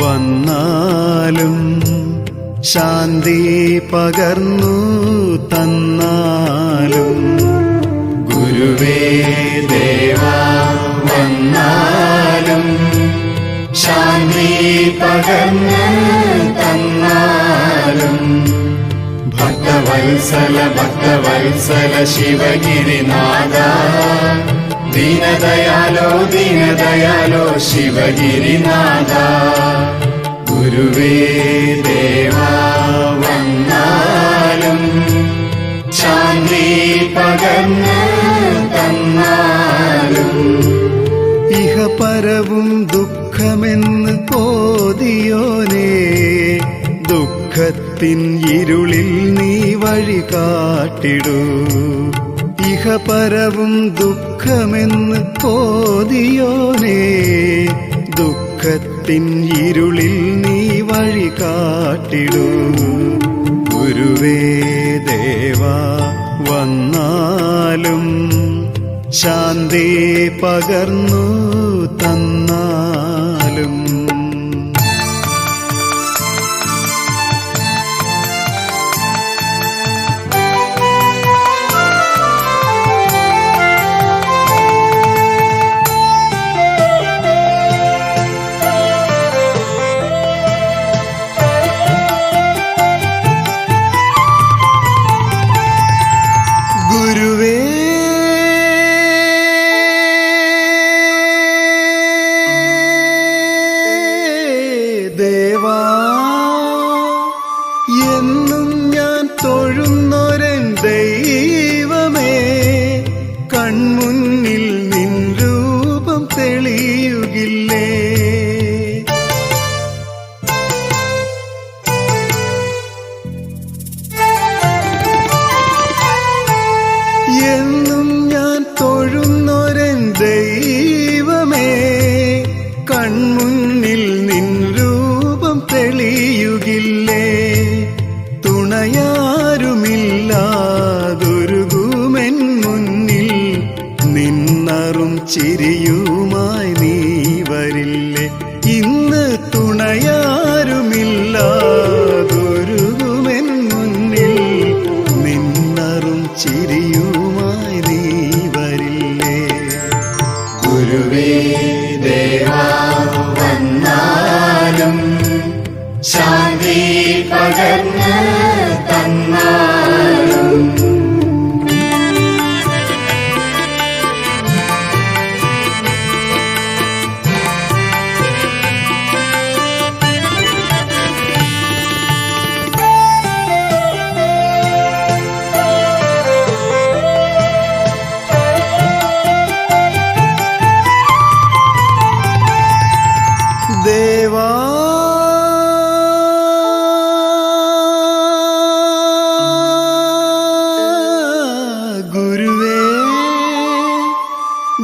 വന്നാലും ശാന്തി പകർന്നു തന്നാലും. ഗുരുവേ ദേവാ വന്നാലും ശാന്തി പകർന്നു തന്നാലും. ഭക്തവത്സല ഭക്തവത്സല ശിവഗിരിനാഥ ദീനദയാലോ ദീനദയാലോ ശിവഗിരിനാഥ. ഗുരുവേ ദേവാ വന്നാലും ശാന്തി പകർന്ന് തന്നാലും. ഇഹ പരവും ദുഃഖമെന്ന് പോതിയോനേ ദുഃഖത്തിൻ ഇരുളിൽ നീ വഴി കാട്ടിടൂ ഇഹ പരവും ദുഃഖമെന്ന് പോതിയോനേ ദുഃഖത്തിൻ ഇരുളിൽ നീ വഴി കാട്ടിടൂ. ഗുരുവേ ദേവാ വന്നാലും ശാന്തി പകർന്നു തന്നാലും ദേവാ ശാന്തി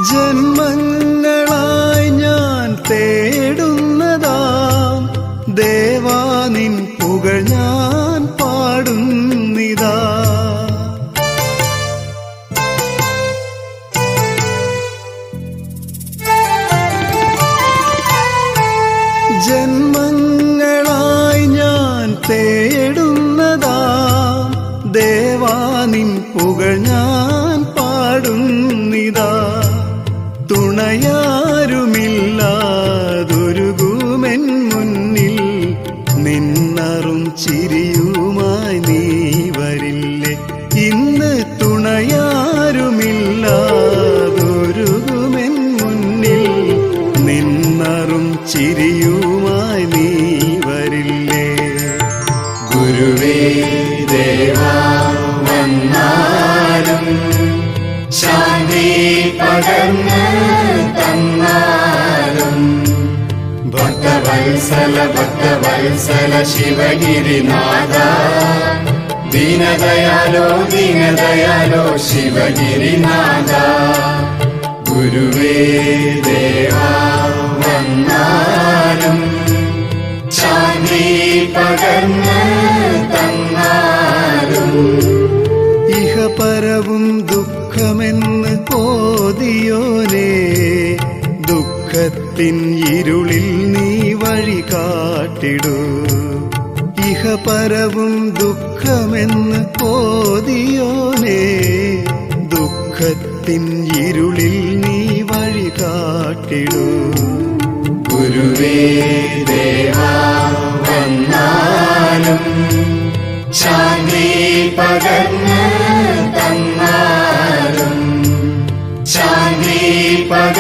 ജന്മങ്ങളായി ഞാൻ തേടുന്നതാം. ദേവാനിൻ പുകൾ ഞാൻ പാടുന്നിതാ. ജന്മങ്ങളായി ഞാൻ തേടുന്നതാ. ദേവാനിൻ പുകൾ ഞാൻ പാടുന്നിതാ. തുണയാരുമില്ലാതൊരുകുമെൻ മുന്നിൽ നിന്നറും ചിരിയുമായി നീ വരില്ലേ. ഇന്ന് തുണയാരുമില്ലാതൊരുകുമെൻ മുന്നിൽ നിന്നറും ചിരിയുമായി നീ വരില്ലേ. ഗുരുവേ ദേവാ വന്നാലും ശാന്തി പകർന്ന് ഭക്തവത്സല ഭക്തവത്സല ശിവഗിരിനാഥ. ദീനദയാലോ ദീനദയാലോ ശിവഗിരിനാഥ. ഗുരുവേ ദേവാ വന്നാലും ചാന്തി പകർന്ന് തന്നാലും ഇഹ പരവും ദുഃഖമെന്ന് പോതിയോനെ ദുഃഖ ദുഃഖത്തിൻ ഇഹപരവും ദുഃഖമെന്ന് ഓതിയോനേ ദുഃഖത്തിൻ ഇരുളിൽ നീ വഴി കാട്ടിടൂ. ഗുരുവേ ദേവ ശാന്തി പകർന്ന് തന്നാലും ശാന്തി പകർ